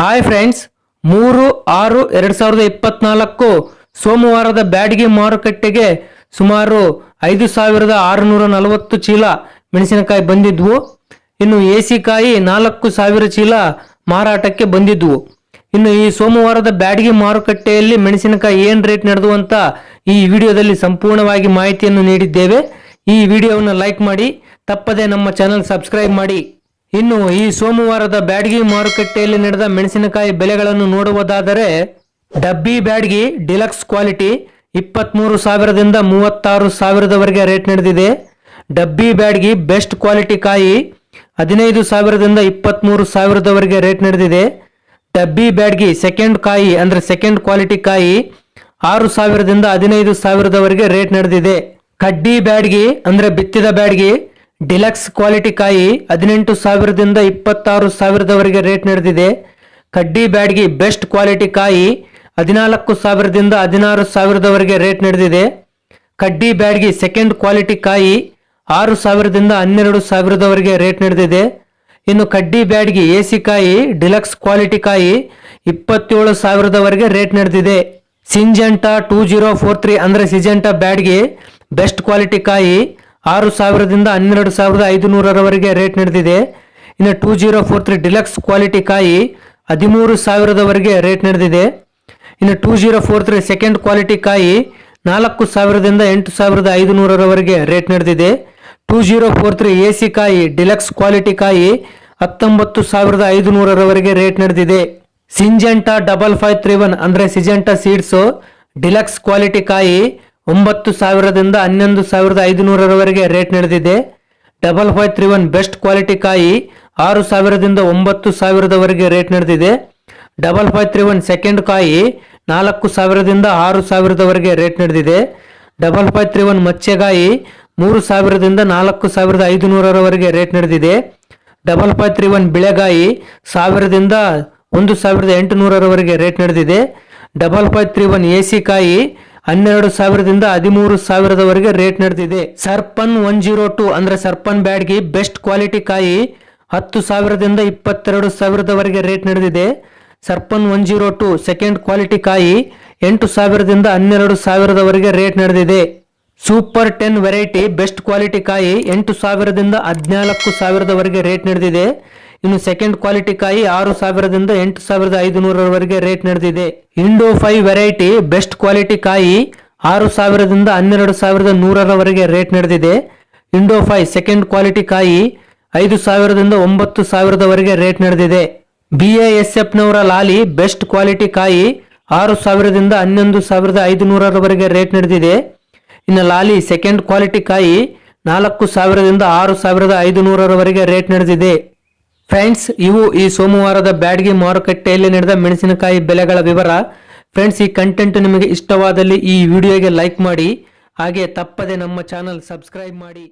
Hi friends, ಮೂರು ಆರು ಎರಡು ಸಾವಿರದ ಇಪ್ಪತ್ನಾಲ್ಕು ಸೋಮವಾರದ ಬ್ಯಾಡಗಿ ಮಾರುಕಟ್ಟೆಗೆ ಸುಮಾರು ಐದು ಸಾವಿರದ ಆರುನೂರ ನಲವತ್ತು ಚೀಲ ಮೆಣಸಿನಕಾಯಿ ಬಂದಿದ್ವು. ಇನ್ನು ಕಾಯಿ ನಾಲ್ಕು ಸಾವಿರ ಚೀಲ ಮಾರಾಟಕ್ಕೆ ಬಂದಿದ್ವು. ಇನ್ನು ಈ ಸೋಮವಾರದ ಬ್ಯಾಡಗಿ ಮಾರುಕಟ್ಟೆಯಲ್ಲಿ ಮೆಣಸಿನಕಾಯಿ ಏನು ರೇಟ್ ನಡೆದು ಅಂತ ಈ ವಿಡಿಯೋದಲ್ಲಿ ಸಂಪೂರ್ಣವಾಗಿ ಮಾಹಿತಿಯನ್ನು ನೀಡಿದ್ದೇವೆ. ಈ ವಿಡಿಯೋವನ್ನು ಲೈಕ್ ಮಾಡಿ, ತಪ್ಪದೆ ನಮ್ಮ ಚಾನಲ್ ಸಬ್ಸ್ಕ್ರೈಬ್ ಮಾಡಿ. ಇನ್ನು ಈ ಸೋಮವಾರದ ಬ್ಯಾಡ್ಗಿ ಮಾರುಕಟ್ಟೆಯಲ್ಲಿ ನಡೆದ ಮೆಣಸಿನಕಾಯಿ ಬೆಲೆಗಳನ್ನು ನೋಡುವುದಾದರೆ, ಡಬ್ಬಿ ಬ್ಯಾಡ್ಗಿ ಡಿಲಕ್ಸ್ ಕ್ವಾಲಿಟಿ ಇಪ್ಪತ್ಮೂರು ಸಾವಿರದಿಂದ ಮೂವತ್ತಾರು ಸಾವಿರದವರೆಗೆ ರೇಟ್ ನಡೆದಿದೆ. ಡಬ್ಬಿ ಬ್ಯಾಡ್ಗಿ ಬೆಸ್ಟ್ ಕ್ವಾಲಿಟಿ ಕಾಯಿ ಹದಿನೈದು ಸಾವಿರದಿಂದ ಇಪ್ಪತ್ಮೂರು ಸಾವಿರದವರೆಗೆ ರೇಟ್ ನಡೆದಿದೆ. ಡಬ್ಬಿ ಬ್ಯಾಡ್ಗಿ ಸೆಕೆಂಡ್ ಕಾಯಿ ಅಂದರೆ ಸೆಕೆಂಡ್ ಕ್ವಾಲಿಟಿ ಕಾಯಿ ಆರು ಸಾವಿರದಿಂದ ಹದಿನೈದು ಸಾವಿರದವರೆಗೆ ರೇಟ್ ನಡೆದಿದೆ. ಕಡ್ಡಿ ಬ್ಯಾಡ್ಗಿ ಅಂದರೆ ಬಿತ್ತಿದ ಬ್ಯಾಡ್ಗಿ ಡಿಲಕ್ಸ್ ಕ್ವಾಲಿಟಿ ಕಾಯಿ ಹದಿನೆಂಟು ಸಾವಿರದಿಂದ ಇಪ್ಪತ್ತಾರು ಸಾವಿರದವರೆಗೆ ರೇಟ್ ನಡೆದಿದೆ. ಕಡ್ಡಿ ಬ್ಯಾಡ್ಗಿ ಬೆಸ್ಟ್ ಕ್ವಾಲಿಟಿ ಕಾಯಿ ಹದಿನಾಲ್ಕು ಸಾವಿರದಿಂದ ಹದಿನಾರು ಸಾವಿರದವರೆಗೆ ರೇಟ್ ನಡೆದಿದೆ. ಕಡ್ಡಿ ಬ್ಯಾಡ್ಗಿ ಸೆಕೆಂಡ್ ಕ್ವಾಲಿಟಿ ಕಾಯಿ ಆರು ಸಾವಿರದಿಂದ ಹನ್ನೆರಡು ಸಾವಿರದವರೆಗೆ ರೇಟ್ ನಡೆದಿದೆ. ಇನ್ನು ಕಡ್ಡಿ ಬ್ಯಾಡ್ಗಿ ಸಿ ಕಾಯಿ ಡಿಲಕ್ಸ್ ಕ್ವಾಲಿಟಿ ಕಾಯಿ ಇಪ್ಪತ್ತೇಳು ಸಾವಿರದವರೆಗೆ ರೇಟ್ ನಡೆದಿದೆ. Syngenta two zero four three ಅಂದರೆ ಸಿಜೆಂಟಾ ಬ್ಯಾಡ್ಗಿ ಬೆಸ್ಟ್ ಕ್ವಾಲಿಟಿ ಕಾಯಿ ಆರು ಸಾವಿರದಿಂದ ಹನ್ನೆರಡು ಸಾವಿರದ ಐದು ನೂರರವರೆಗೆ ರೇಟ್ ನಡೆದಿದೆ. ಇನ್ನು two zero four three deluxe quality ಕಾಯಿ ಹದಿಮೂರು ಸಾವಿರದವರೆಗೆ ರೇಟ್ ನಡೆದಿದೆ. ಇನ್ನು two zero four three second quality ಕಾಯಿ ನಾಲ್ಕು ಸಾವಿರದಿಂದ ಎಂಟು ಸಾವಿರದ ಐದು ನೂರರವರೆಗೆ ರೇಟ್ ನಡೆದಿದೆ. Two zero four three A C ಕಾಯಿ ಡಿಲಕ್ಸ್ ಕ್ವಾಲಿಟಿ ಕಾಯಿ ಹತ್ತೊಂಬತ್ತು ಸಾವಿರದ ಐದು ನೂರರವರೆಗೆ ರೇಟ್ ನಡೆದಿದೆ. Syngenta double five three one ಅಂದರೆ ಸಿಜೆಂಟಾ ಸೀಡ್ಸು ಡಿಲಕ್ಸ್ ಕ್ವಾಲಿಟಿ ಕಾಯಿ ಒಂಬತ್ತು ಸಾವಿರದಿಂದ ಹನ್ನೊಂದು ಸಾವಿರದ ಐದುನೂರರವರೆಗೆ ರೇಟ್ ನಡೆದಿದೆ. Double five three one best quality ಕಾಯಿ ಆರು ಸಾವಿರದಿಂದ ಒಂಬತ್ತು ಸಾವಿರದವರೆಗೆ ರೇಟ್ ನಡೆದಿದೆ. Double five three one second ಕಾಯಿ ನಾಲ್ಕು ಸಾವಿರದಿಂದ ಆರು ಸಾವಿರದವರೆಗೆ ರೇಟ್ ನಡೆದಿದೆ. ಡಬಲ್ ಫೈವ್ ತ್ರೀ ಒನ್ ಮಚ್ಚೆಗಾಯಿ ಮೂರು ಸಾವಿರದಿಂದ ನಾಲ್ಕು ಸಾವಿರದ ಐದುನೂರರವರೆಗೆ ರೇಟ್ ನಡೆದಿದೆ. ಡಬಲ್ ಫೈವ್ ತ್ರೀ ಒನ್ ಬಿಳೆಗಾಯಿ ಸಾವಿರದಿಂದ ಒಂದು ಸಾವಿರದ ಎಂಟುನೂರರವರೆಗೆ ರೇಟ್ ನಡೆದಿದೆ. Double five three one A C ಕಾಯಿ ಹನ್ನೆರಡು ಸಾವಿರದಿಂದ ಹದಿಮೂರು ಸಾವಿರದವರೆಗೆ ರೇಟ್ ನಡೆದಿದೆ. ಸರ್ಪನ್ ಒನ್ ಜೀರೋ ಟು ಅಂದ್ರೆ ಸರ್ಪನ್ ಬ್ಯಾಡ್ಗಿ ಬೆಸ್ಟ್ ಕ್ವಾಲಿಟಿ ಕಾಯಿ ಹತ್ತು ಸಾವಿರದಿಂದ ಇಪ್ಪತ್ತೆರಡು ಸಾವಿರದವರೆಗೆ ರೇಟ್ ನಡೆದಿದೆ. Sarpan one zero two second quality ಕಾಯಿ ಎಂಟು ಸಾವಿರದಿಂದ ಹನ್ನೆರಡು ಸಾವಿರದವರೆಗೆ ರೇಟ್ ನಡೆದಿದೆ. Super ten variety best quality ಕಾಯಿ ಎಂಟು ಸಾವಿರದಿಂದ ಹದಿನಾಲ್ಕು ಸಾವಿರದವರೆಗೆ ರೇಟ್ ನಡೆದಿದೆ. ಇನ್ನು ಸೆಕೆಂಡ್ ಕ್ವಾಲಿಟಿ ಕಾಯಿ ಆರು ಸಾವಿರದಿಂದ ಎಂಟು ಸಾವಿರದ ಐದು ನೂರವರೆಗೆ ರೇಟ್ ನಡೆದಿದೆ. Indo five variety best quality ಕಾಯಿ ಆರು ಸಾವಿರದಿಂದ ಹನ್ನೆರಡು ಸಾವಿರದ ನೂರರವರೆಗೆ ರೇಟ್ ನಡೆದಿದೆ. ಇಂಡೋ ಫೈವ್ ಸೆಕೆಂಡ್ ಕ್ವಾಲಿಟಿ ಕಾಯಿ ಐದು ಸಾವಿರದಿಂದ ಒಂಬತ್ತು ಸಾವಿರದವರೆಗೆ ರೇಟ್ ನಡೆದಿದೆ. ಬಿ ಎಸ್ ಎಫ್ ನವರ ಲಾಲಿ ಬೆಸ್ಟ್ ಕ್ವಾಲಿಟಿ ಕಾಯಿ ಆರು ಸಾವಿರದಿಂದ ಹನ್ನೊಂದು ಸಾವಿರದ ಐದು ನೂರರವರೆಗೆ ರೇಟ್ ನಡೆದಿದೆ. ಇನ್ನು ಲಾಲಿ ಸೆಕೆಂಡ್ ಕ್ವಾಲಿಟಿ ಕಾಯಿ ನಾಲ್ಕು ಸಾವಿರದಿಂದ ಆರು ಸಾವಿರದ ಐದು ನೂರರವರೆಗೆ ರೇಟ್ ನಡೆದಿದೆ. ಫ್ರೆಂಡ್ಸ್ ಇವು ಈ ಸೋಮವಾರದ ಬ್ಯಾಡ್ಗಿ ಮಾರುಕಟ್ಟೆಯಲ್ಲಿ ನಡೆದ ಮೆಣಸಿನಕಾಯಿ ಬೆಲೆಗಳ ವಿವರ. ಫ್ರೆಂಡ್ಸ್ ಈ ಕಂಟೆಂಟ್ ನಿಮಗೆ ಇಷ್ಟವಾದಲ್ಲಿ ಈ ವಿಡಿಯೋಗೆ ಲೈಕ್ ಮಾಡಿ. ಹಾಗೆ ತಪ್ಪದೆ ನಮ್ಮ ಚಾನಲ್ ಸಬ್ಸ್ಕ್ರೈಬ್ ಮಾಡಿ.